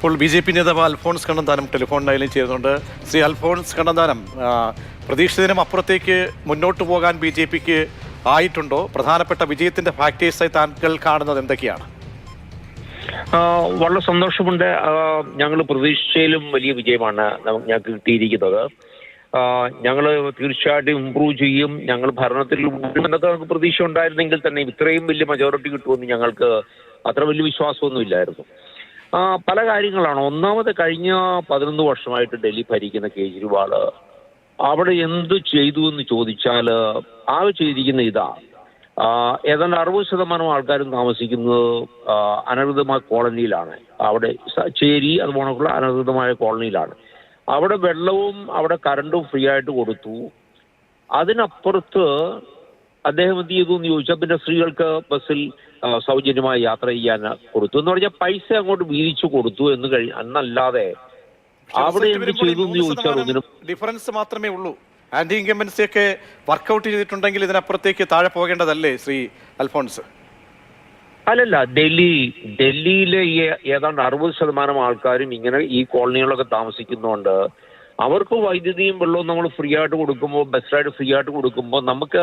ഇപ്പോൾ B J P നേതാവ് Alphons Kannanthanam telephone ലൈനിൽ ചേരുന്നുണ്ട്. ശ്രീ അൽഫോൺസ് കണ്ണന്താനം പ്രതീക്ഷിതനും അപ്പുറത്തേക്ക് മുന്നോട്ട് പോകാൻ ബി ജെ പിക്ക് ആയിട്ടുണ്ടോ? പ്രധാനപ്പെട്ട വിജയത്തിന്റെ ഫാക്ടേഴ്സായി താങ്കൾ കാണുന്നത് എന്തൊക്കെയാണ്? വളരെ സന്തോഷമുണ്ട്. ഞങ്ങൾ പ്രതീക്ഷയിലും വലിയ വിജയമാണ് ഞങ്ങൾക്ക് കിട്ടിയിരിക്കുന്നത്. ഞങ്ങൾ തീർച്ചയായിട്ടും ഇമ്പ്രൂവ് ചെയ്യും. ഞങ്ങൾ ഭരണത്തിൽ എന്നൊക്കെ നമുക്ക് പ്രതീക്ഷ ഉണ്ടായിരുന്നെങ്കിൽ തന്നെ ഇത്രയും വലിയ മെജോറിറ്റി കിട്ടുമെന്ന് ഞങ്ങൾക്ക് അത്ര വലിയ വിശ്വാസമൊന്നും ഇല്ലായിരുന്നു. പല കാര്യങ്ങളാണ്. ഒന്നാമത് കഴിഞ്ഞ പതിനൊന്ന് വർഷമായിട്ട് ഡൽഹി ഭരിക്കുന്ന കേജ്രിവാൾ അവിടെ എന്ത് ചെയ്തു എന്ന് ചോദിച്ചാൽ ആ ചെയ്തിരിക്കുന്ന ഇതാ. ഏതാണ്ട് അറുപത് ശതമാനം ആൾക്കാരും താമസിക്കുന്നത് അനധികൃതമായ കോളനിയിലാണ്. അവിടെ ചേരി അതുപോലുള്ള അനധികൃതമായ കോളനിയിലാണ്. അവിടെ വെള്ളവും അവിടെ കറണ്ടും ഫ്രീ ആയിട്ട് കൊടുത്തു. അതിനപ്പുറത്ത് അദ്ദേഹം എന്ത് ചെയ്തു എന്ന് ചോദിച്ചാൽ പിന്നെ സ്ത്രീകൾക്ക് ബസ്സിൽ സൗജന്യമായി യാത്ര ചെയ്യാൻ കൊടുത്തു. എന്ന് പറഞ്ഞാൽ പൈസ അങ്ങോട്ട് വീതിച്ചു കൊടുത്തു എന്ന് കഴിഞ്ഞ അന്നല്ലാതെ അവിടെ എന്ത് ചെയ്തു എന്ന് ചോദിച്ചാൽ ഒന്നിനും ഡിഫറൻസ് മാത്രമേ ഉള്ളൂ. ആന്റി ഇൻകമ്പൻസി ഒക്കെ വർക്കൗട്ട് ചെയ്തിട്ടുണ്ടെങ്കിൽ ഇതിനപ്പുറത്തേക്ക് താഴെ പോകേണ്ടതല്ലേ ശ്രീ അൽഫോൺസ്? അല്ലല്ല ഡൽഹി ഡൽഹിയിലെ ഏതാണ്ട് അറുപത് ശതമാനം ആൾക്കാരും ഇങ്ങനെ ഈ കോളനികളൊക്കെ താമസിക്കുന്നതുകൊണ്ട് അവർക്ക് വൈദ്യുതിയും വെള്ളവും നമ്മൾ ഫ്രീ ആയിട്ട് കൊടുക്കുമ്പോൾ ബസ് റൈഡ് ഫ്രീ ആയിട്ട് കൊടുക്കുമ്പോൾ നമുക്ക്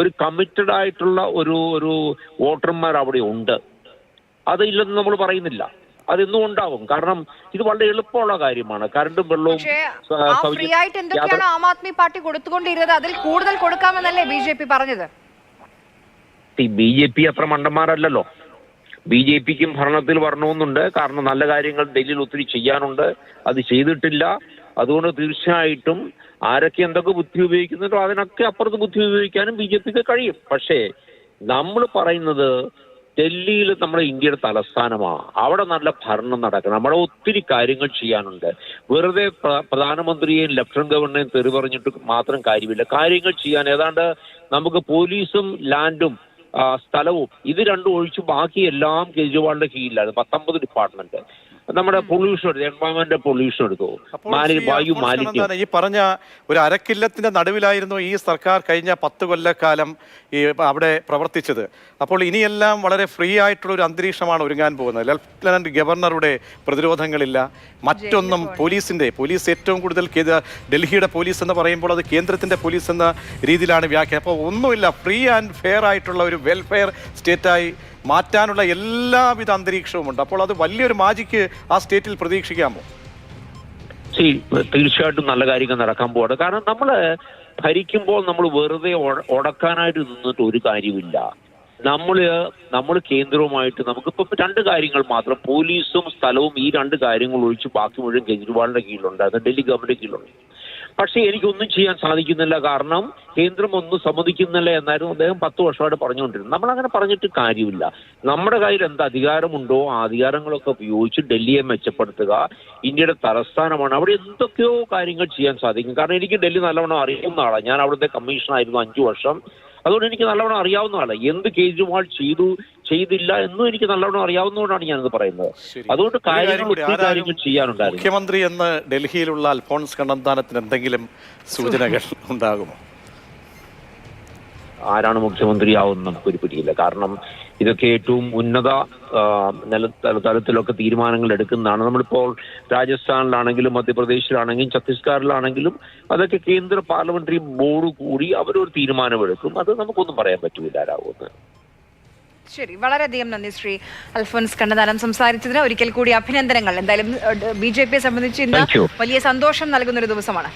ഒരു കമ്മിറ്റഡ് ആയിട്ടുള്ള ഒരു ഒരു വോട്ടർമാർ അവിടെ ഉണ്ട്. അത് ഇല്ലെന്ന് നമ്മൾ പറയുന്നില്ല. അതെന്നും ഉണ്ടാവും കാരണം ഇത് വളരെ എളുപ്പമുള്ള കാര്യമാണ്. കറണ്ടും വെള്ളവും ഫ്രീ ആയിട്ട് എന്തൊക്കെയാണ് ആം ആദ്മി പാർട്ടി കൊടുത്തുകൊണ്ടിരുന്നത്? അതിൽ കൂടുതൽ കൊടുക്കാമെന്നല്ലേ ബി ജെ പി പറഞ്ഞത്? ബി ജെ പി അത്ര മണ്ടന്മാരല്ലല്ലോ. ബി ജെ പിക്കും ഭരണത്തിൽ വരണമെന്നുണ്ട്. കാരണം നല്ല കാര്യങ്ങൾ ഡൽഹിയിൽ ഒത്തിരി ചെയ്യാനുണ്ട്. അത് ചെയ്തിട്ടില്ല. അതുകൊണ്ട് തീർച്ചയായിട്ടും ആരൊക്കെ എന്തൊക്കെ ബുദ്ധി ഉപയോഗിക്കുന്നുണ്ടോ അതിനൊക്കെ അപ്പുറത്ത് ബുദ്ധി ഉപയോഗിക്കാനും ബി ജെ പിക്ക് കഴിയും. പക്ഷേ നമ്മൾ പറയുന്നത് ഡൽഹിയിൽ നമ്മുടെ ഇന്ത്യയുടെ തലസ്ഥാനമാണ് അവിടെ നല്ല ഭരണം നടക്കണം. അവിടെ ഒത്തിരി കാര്യങ്ങൾ ചെയ്യാനുണ്ട്. വെറുതെ പ്ര- പ്രധാനമന്ത്രിയെയും ലഫ്റ്റനന്റ് ഗവർണറെയും തെറി പറഞ്ഞിട്ട് മാത്രം കാര്യമില്ല. കാര്യങ്ങൾ ചെയ്യാൻ ഏതാണ്ട് നമുക്ക് പോലീസും ലാൻഡും സ്ഥലവും ഇത് രണ്ടും ഒഴിച്ച് ബാക്കി എല്ലാം കേജ്രിവാളിന്റെ കീഴിലാണ്. പത്തൊമ്പത് ഡിപ്പാർട്ട്മെന്റ്. നമ്മുടെ പൊല്യൂഷൻ എടുത്തു എൻവയോൺമെന്റ് പൊല്യൂഷൻ എടുത്തു. മാലിന്യ വായു മാലിന്യം ഈ പറഞ്ഞ ഒരു അരക്കില്ലത്തിന്റെ നടുവിലായിരുന്നു ഈ സർക്കാർ കഴിഞ്ഞ പത്ത് കൊല്ലക്കാലം ഈ അവിടെ പ്രവർത്തിച്ചത്. അപ്പോൾ ഇനിയെല്ലാം വളരെ ഫ്രീ ആയിട്ടുള്ള ഒരു അന്തരീക്ഷമാണ് ഒരുങ്ങാൻ പോകുന്നത്. ലഫ്റ്റനന്റ് ഗവർണറുടെ പ്രതിരോധങ്ങളില്ല. മറ്റൊന്നും പോലീസിന്റെ പോലീസ് ഏറ്റവും കൂടുതൽ ഡൽഹിയുടെ പോലീസ് എന്ന് പറയുമ്പോൾ അത് കേന്ദ്രത്തിന്റെ പോലീസ് എന്ന രീതിയിലാണ് വ്യാഖ്യാനം. അപ്പോൾ ഒന്നുമില്ല ഫ്രീ ആൻഡ് ഫെയർ ആയിട്ടുള്ള ഒരു വെൽഫെയർ സ്റ്റേറ്റായി മാറ്റാനുള്ള എല്ലാവിധ അന്തരീക്ഷവുമുണ്ട് അപ്പോൾ അത് വലിയൊരു മാജിക്ക് ആ സ്റ്റേറ്റിൽ പ്രതീക്ഷിക്കാമോ? തീർച്ചയായിട്ടും നല്ല കാര്യങ്ങൾ നടക്കാൻ പോവാണ്. കാരണം നമ്മൾ ഭരിക്കുമ്പോൾ നമ്മൾ വെറുതെ ഉടക്കാനായിട്ട് നിന്നിട്ട് ഒരു കാര്യമില്ല നമ്മൾ നമ്മൾ കേന്ദ്രവുമായിട്ട് നമുക്കിപ്പോൾ രണ്ട് കാര്യങ്ങൾ മാത്രം. പോലീസും സ്ഥലവും ഈ രണ്ട് കാര്യങ്ങൾ ഒഴിച്ച് ബാക്കി മുഴുവൻ കേജ്രിവാളിന്റെ കീഴിലുണ്ട്. അത് ഡൽഹി ഗവൺമെന്റ് കീഴിലുണ്ട്. പക്ഷേ എനിക്കൊന്നും ചെയ്യാൻ സാധിക്കുന്നില്ല. കാരണം കേന്ദ്രം ഒന്നും സമ്മതിക്കുന്നില്ല എന്നായിരുന്നു അദ്ദേഹം പത്ത് വർഷമായിട്ട് പറഞ്ഞുകൊണ്ടിരുന്നത്. നമ്മൾ അങ്ങനെ പറഞ്ഞിട്ട് കാര്യമില്ല. നമ്മുടെ കയ്യിൽ എന്ത് അധികാരമുണ്ടോ ആ അധികാരങ്ങളൊക്കെ ഉപയോഗിച്ച് ഡൽഹിയെ മെച്ചപ്പെടുത്തുക ഇന്ത്യയുടെ തലസ്ഥാനമാണ്. അവിടെ എന്തൊക്കെയോ കാര്യങ്ങൾ ചെയ്യാൻ സാധിക്കും. കാരണം എനിക്ക് ഡൽഹി നല്ലവണ്ണം അറിയുന്ന ആളാണ്. ഞാൻ അവിടുത്തെ കമ്മീഷണറായിരുന്നു അഞ്ചു വർഷം. അതുകൊണ്ട് എനിക്ക് നല്ലവണ്ണം അറിയാവുന്നതാണ് എന്ത് കേജ്രിവാൾ ചെയ്തു ചെയ്തില്ല എന്നും എനിക്ക് നല്ലവണ്ണം അറിയാവുന്നതുകൊണ്ടാണ് ഞാനിത് പറയുന്നത്. അതുകൊണ്ട് കാര്യങ്ങൾ ഒത്തിരി കാര്യങ്ങൾ ചെയ്യാനുണ്ടായിരുന്നു മുഖ്യമന്ത്രി എന്ന് ഡൽഹിയിലുള്ള അൽഫോൺസ് കണ്ണന്താനത്തിന് എന്തെങ്കിലും സൂചനകൾ ഉണ്ടാകുമോ? ആരാണ് മുഖ്യമന്ത്രിയാവും നമുക്കൊരു പിടിയില്ല. കാരണം ഇതൊക്കെ ഏറ്റവും ഉന്നത നില തല- തലത്തിലൊക്കെ തീരുമാനങ്ങൾ എടുക്കുന്നതാണ്. നമ്മളിപ്പോൾ രാജസ്ഥാനിലാണെങ്കിലും മധ്യപ്രദേശിലാണെങ്കിലും ഛത്തീസ്ഗഡിലാണെങ്കിലും അതൊക്കെ കേന്ദ്ര പാർലമെന്ററി ബോർഡ് കൂടി അവരൊരു തീരുമാനമെടുക്കും. അത് നമുക്കൊന്നും പറയാൻ പറ്റൂല ആരാവുമെന്ന് ശരി വളരെയധികം നന്ദി ശ്രീ അൽഫോൻസ് കണ്ണദാനം സംസാരിച്ചതിന്. ഒരിക്കൽ കൂടി അഭിനന്ദനങ്ങൾ. എന്തായാലും ബി ജെ പിയെ സംബന്ധിച്ച് ഇന്ന് വലിയ സന്തോഷം നൽകുന്ന ഒരു ദിവസമാണ്.